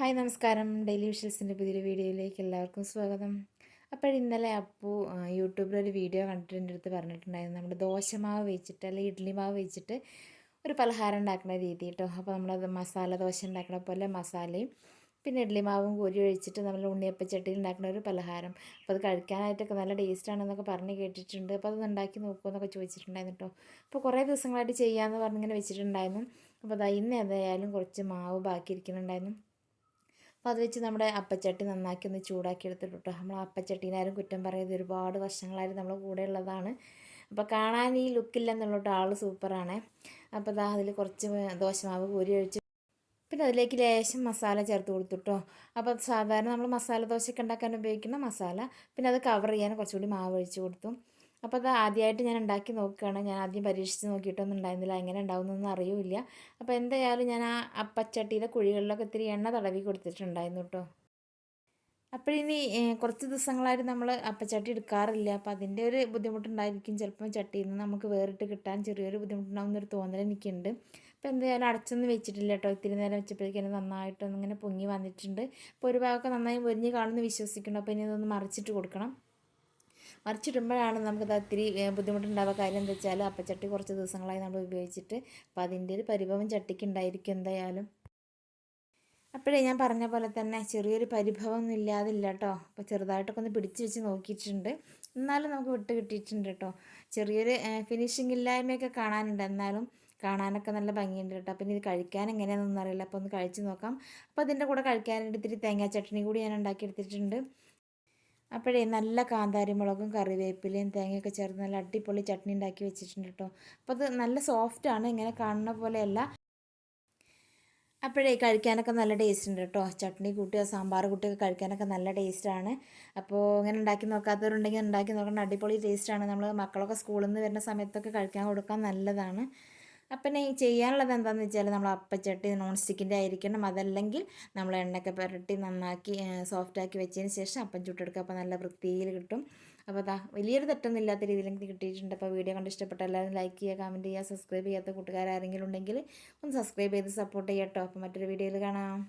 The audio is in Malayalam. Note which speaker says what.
Speaker 1: ഹായ് നമസ്കാരം. ഡെയിലി വിഷൽസിന്റെ പുതിയൊരു വീഡിയോയിലേക്ക് എല്ലാവർക്കും സ്വാഗതം. അപ്പോൾ ഇന്നലെ അപ്പു യൂട്യൂബിൽ ഒരു വീഡിയോ കണ്ടിട്ട് എന്റെ അടുത്ത് പറഞ്ഞിട്ടുണ്ടായിരുന്നു. നമ്മുടെ ദോശമാവ് വെച്ചിട്ട് അല്ലെങ്കിൽ ഇഡ്ഡലി മാവ് വെച്ചിട്ട് ഒരു പലഹാരം ഉണ്ടാക്കുന്ന രീതി കേട്ടോ. അപ്പോൾ നമ്മളത് മസാല ദോശ ഉണ്ടാക്കുന്ന പോലെ മസാലയും പിന്നെ ഇഡ്ഡലി മാവും കോരി ഒഴിച്ചിട്ട് നമ്മൾ ഉണ്ണിയപ്പച്ചട്ടിയിൽ ഉണ്ടാക്കുന്ന ഒരു പലഹാരം. അപ്പോൾ അത് കഴിക്കാനായിട്ടൊക്കെ നല്ല ടേസ്റ്റാണെന്നൊക്കെ പറഞ്ഞ് കേട്ടിട്ടുണ്ട്. അപ്പോൾ അത് ഉണ്ടാക്കി നോക്കുമെന്നൊക്കെ ചോദിച്ചിട്ടുണ്ടായിരുന്നു കേട്ടോ. അപ്പോൾ കുറേ ദിവസങ്ങളായിട്ട് ചെയ്യാമെന്ന് പറഞ്ഞിങ്ങനെ വെച്ചിട്ടുണ്ടായിരുന്നു. അപ്പോൾ അതാ ഇന്ന് ഏതായാലും കുറച്ച് മാവ് ബാക്കി ഇരിക്കുന്നുണ്ടായിരുന്നു അപ്പോൾ അത് വെച്ച് നമ്മുടെ അപ്പച്ചട്ടി നന്നാക്കി ഒന്ന് ചൂടാക്കി എടുത്തിട്ടുണ്ട് നമ്മൾ അപ്പച്ചട്ടീനാരും കുറ്റം പറയുന്നത് ഒരുപാട് വർഷങ്ങളായിട്ട് നമ്മളെ കൂടെ ഉള്ളതാണ്. അപ്പോൾ കാണാൻ ഈ ലുക്കില്ലെന്നുള്ളൂട്ടോ ആൾ സൂപ്പറാണ് അപ്പോൾ അതാ അതിൽ കുറച്ച് ദോശമാവ് കോരി ഒഴിച്ച് പിന്നെ അതിലേക്ക് ലേശം മസാല ചേർത്ത് കൊടുത്തുട്ടോ. അപ്പോൾ സാധാരണ നമ്മൾ മസാല ദോശയൊക്കെ ഉണ്ടാക്കാൻ ഉപയോഗിക്കുന്ന മസാല. പിന്നെ അത് കവർ ചെയ്യാൻ കുറച്ചുകൂടി മാവ് ഒഴിച്ച് കൊടുത്തു. അപ്പോൾ അത് ആദ്യമായിട്ട് ഞാൻ ഉണ്ടാക്കി നോക്കുകയാണ്. ഞാൻ ആദ്യം പരീക്ഷിച്ച് നോക്കിയിട്ടൊന്നും ഉണ്ടായിരുന്നില്ല. എങ്ങനെ ഉണ്ടാവുന്നൊന്നും അറിയില്ല. അപ്പോൾ എന്തായാലും ഞാൻ ആ അപ്പച്ചട്ടിയിലെ കുഴികളിലൊക്കെ ഇത്തിരി എണ്ണ തടവി കൊടുത്തിട്ടുണ്ടായിരുന്നു കേട്ടോ. അപ്പോഴിനി കുറച്ച് ദിവസങ്ങളായിട്ട് നമ്മൾ അപ്പച്ചട്ടി എടുക്കാറില്ല. അപ്പോൾ അതിന്റെ ഒരു ബുദ്ധിമുട്ടുണ്ടായിരിക്കും. ചിലപ്പം ചട്ടിയിൽ നിന്ന് നമുക്ക് വേറിട്ട് കിട്ടാൻ ചെറിയൊരു ബുദ്ധിമുട്ടുണ്ടാകുന്ന ഒരു തോന്നൽ എനിക്കുണ്ട്. അപ്പോൾ എന്തായാലും അടച്ചൊന്നും വെച്ചിട്ടില്ല കേട്ടോ. ഇത്തിരി നേരം വെച്ചപ്പോഴേക്കും നന്നായിട്ടൊന്നും ഇങ്ങനെ പൊങ്ങി വന്നിട്ടുണ്ട്. അപ്പോൾ ഒരു ഭാഗമൊക്കെ നന്നായി പൊരിഞ്ഞ് കാണുമെന്ന് വിശ്വസിക്കുന്നുണ്ട് അപ്പോൾ ഇനി ഇതൊന്ന് മറിച്ചിട്ട് കൊടുക്കണം. മറിച്ചിടുമ്പോഴാണ് നമുക്കത് ഒത്തിരി ബുദ്ധിമുട്ടുണ്ടാവുക. കാര്യം എന്താ വെച്ചാൽ അപ്പച്ചട്ടി കുറച്ച് ദിവസങ്ങളായി നമ്മൾ ഉപയോഗിച്ചിട്ട് അപ്പോൾ അതിന്റെ ഒരു പരിഭവം ചട്ടിക്ക് ഉണ്ടായിരിക്കും എന്തായാലും. അപ്പോഴേ ഞാൻ പറഞ്ഞ പോലെ തന്നെ ചെറിയൊരു പരിഭവമൊന്നും ഇല്ലാതില്ല കേട്ടോ. അപ്പോൾ ചെറുതായിട്ടൊക്കെ ഒന്ന് പിടിച്ച് വെച്ച് നോക്കിയിട്ടുണ്ട്. എന്നാലും നമുക്ക് വിട്ട് കിട്ടിയിട്ടുണ്ട് കേട്ടോ. ചെറിയൊരു ഫിനിഷിംഗ് ഇല്ലായ്മയൊക്കെ കാണാനുണ്ട്. എന്നാലും കാണാനൊക്കെ നല്ല ഭംഗിയുണ്ട് കേട്ടോ. പിന്നെ ഇത് കഴിക്കാൻ എങ്ങനെയാണെന്നൊന്നും അറിയില്ല. അപ്പോൾ ഒന്ന് കഴിച്ച് നോക്കാം. അപ്പോൾ അതിന്റെ കൂടെ കഴിക്കാനായിട്ട് ഇത്തിരി തേങ്ങാ ചട്നി കൂടി ഞാൻ ഉണ്ടാക്കിയെടുത്തിട്ടുണ്ട്. അപ്പോഴേ നല്ല കാന്താരി മുളകും കറിവേപ്പിലയും തേങ്ങയൊക്കെ ചേർത്ത് നല്ല അടിപൊളി ചട്നി ഉണ്ടാക്കി വെച്ചിട്ടുണ്ട് കേട്ടോ. അപ്പോൾ അത് നല്ല സോഫ്റ്റാണ് ഇങ്ങനെ കാണുന്ന പോലെയല്ല. അപ്പോഴേ കഴിക്കാനൊക്കെ നല്ല ടേസ്റ്റ് ഉണ്ട് കേട്ടോ. ചട്നി കൂട്ടിയോ സാമ്പാർ കൂട്ടിയൊക്കെ കഴിക്കാനൊക്കെ നല്ല ടേസ്റ്റാണ് അപ്പോൾ ഇങ്ങനെ ഉണ്ടാക്കി നോക്കാത്തവരുണ്ടെങ്കിൽ ഉണ്ടാക്കി നോക്കണം അടിപൊളി ടേസ്റ്റാണ് നമ്മൾ മക്കളൊക്കെ സ്കൂളിൽ നിന്ന് വരുന്ന സമയത്തൊക്കെ കഴിക്കാൻ കൊടുക്കാൻ നല്ലതാണ്. അപ്പം ചെയ്യാനുള്ളത് എന്താണെന്ന് വെച്ചാൽ നമ്മൾ അപ്പച്ചട്ടി നോൺ സ്റ്റിക്കിന്റെ ആയിരിക്കണം. അതല്ലെങ്കിൽ നമ്മൾ എണ്ണയൊക്കെ പുരട്ടി നന്നാക്കി സോഫ്റ്റാക്കി വെച്ചതിന് ശേഷം അപ്പം ചുട്ടെടുക്കുക അപ്പോൾ നല്ല വൃത്തിയിൽ കിട്ടും. അപ്പോൾ അതാ വലിയൊരു തെറ്റൊന്നും ഇല്ലാത്ത രീതിയിൽ എനിക്ക് കിട്ടിയിട്ടുണ്ട്. അപ്പോൾ വീഡിയോ കണ്ട് ഇഷ്ടപ്പെട്ട എല്ലാവരും ലൈക്ക് ചെയ്യുക കമന്റ് ചെയ്യുക സബ്സ്ക്രൈബ് ചെയ്യാത്ത കൂട്ടുകാരാരെങ്കിലും ഉണ്ടെങ്കിൽ ഒന്ന് സബ്സ്ക്രൈബ് ചെയ്ത് സപ്പോർട്ട് ചെയ്യാം കേട്ടോ അപ്പോൾ മറ്റൊരു വീഡിയോയിൽ കാണാം.